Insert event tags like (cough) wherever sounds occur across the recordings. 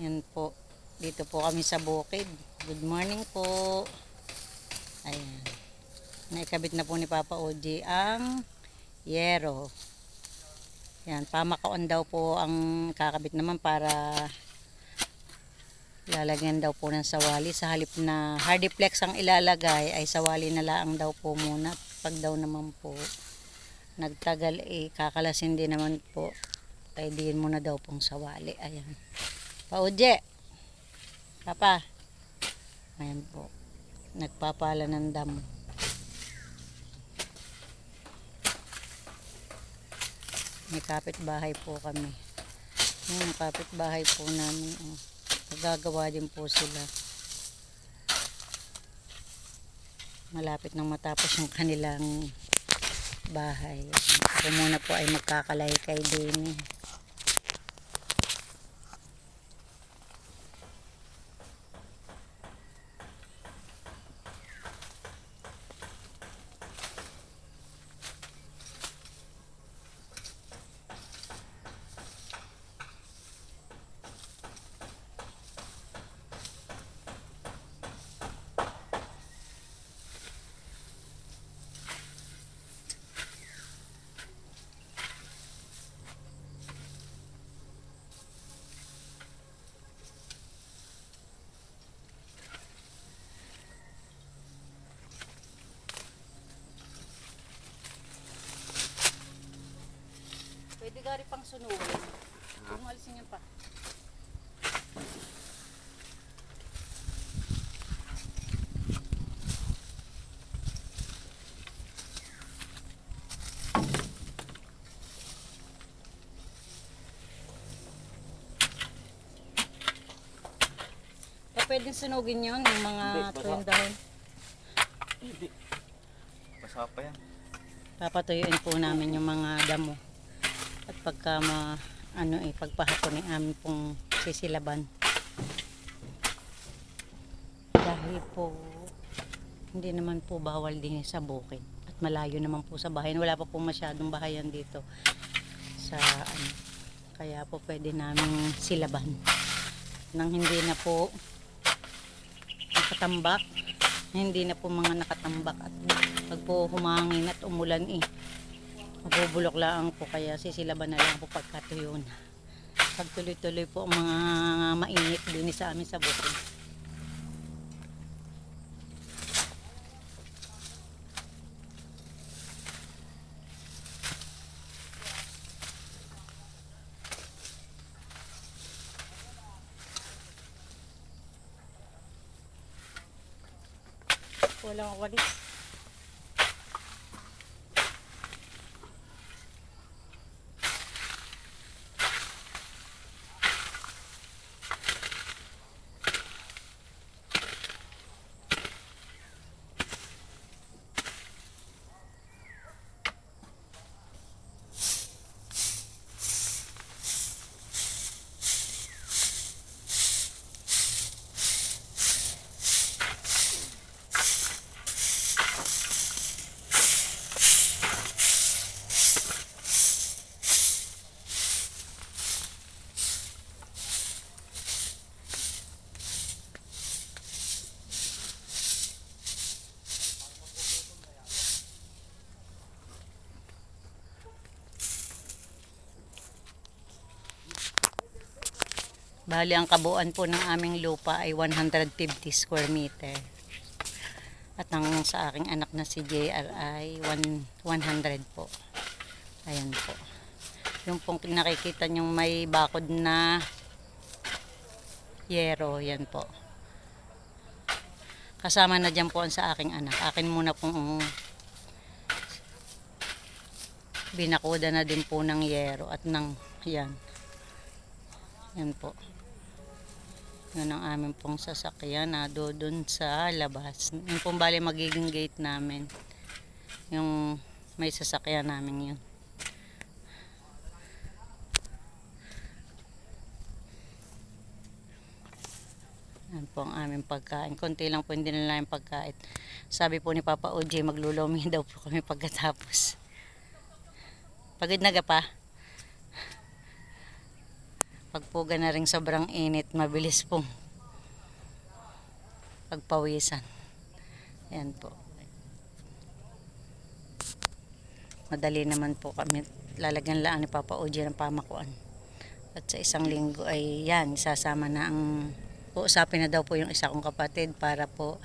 Yan po. Dito po kami sa bukid. Good morning po. Ayan. Naikabit na po ni Papa Oji ang yero. Yan, pamakaon daw po ang kakabit naman para lalagyan daw po ng sawali. Sa halip na hardiplex ang ilalagay ay sawali na lang daw po muna. Pag daw naman po nagtagal eh kakalasin din naman po. Diin muna daw pong sawali. Ayan. Paudye. Papa. Ayan po. Nagpapala ng damo. May kapitbahay po kami. Yung kapitbahay po namin. Oh. Nagagawa din po sila. Malapit nang matapos yung kanilang bahay. Ako muna po ay magkakalay kay Dini. Pwede gari pang sunugin. Kung alisin yan pa. Pwedeng sunugin yun, yung mga tuyong dahon. Hindi. Basa pa yan. Papatuyuin po namin yung mga damo. At pagka ma, ano eh, pagpahapon ng amin pong sisilaban. Dahil po, hindi naman po bawal din sa bukid. At malayo naman po sa bahay. Wala pa po masyadong bahayan dito. Sa ano, kaya po pwede namin silaban. Nang hindi na po nakatambak. Hindi na po mga nakatambak at pag po humangin at umulan eh. Mabubulok lang po kaya sisilaban na lang po pagkatuyo na. Pag tuloy-tuloy po ang mga mainit din sa amin sa bukid. Walang walis. Bali, ang kabuuan po ng aming lupa ay 150 square meter. At ang sa aking anak na si JR ay 1, 100 po. Ayan po. Yung pong nakikita nyong may bakod na yero, yan po. Kasama na dyan po ang sa aking anak. Akin muna pong binakuda na din po ng yero at ng yan. Yan po. Yan ang aming pong sasakyan na doon sa labas. Yung pong bali magiging gate namin. Yung may sasakyan namin yun. Yan po ang aming pagkain. Konti lang po hindi na lang pagkain. Sabi po ni Papa OJ, maglulumi (laughs) daw po kami pagkatapos. Pagod na ka pa? Pag po na rin sobrang init, mabilis pong pagpawisan. Yan po. Madali naman po kami. Lalagyan lang ni Papa Oji ng pamakuan. At sa isang linggo ay yan, sasama na ang uusapin na daw po yung isa kong kapatid para po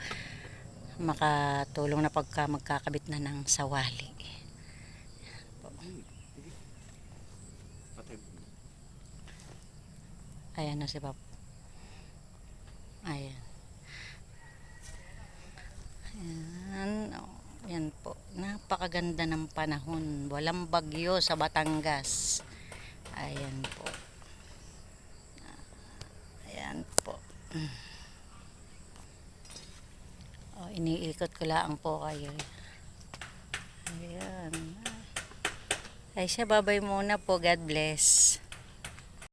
makatulong na pagka magkakabit na ng sawali. Ayan na si Papa. Ayan. Ayan. oh, Yan po. Napakaganda ng panahon. Walang bagyo sa Batangas. Ayan po. Ayan po. Oh, iniikot ko lang po kayo. Ayan. Ay siya, babay muna po. God bless.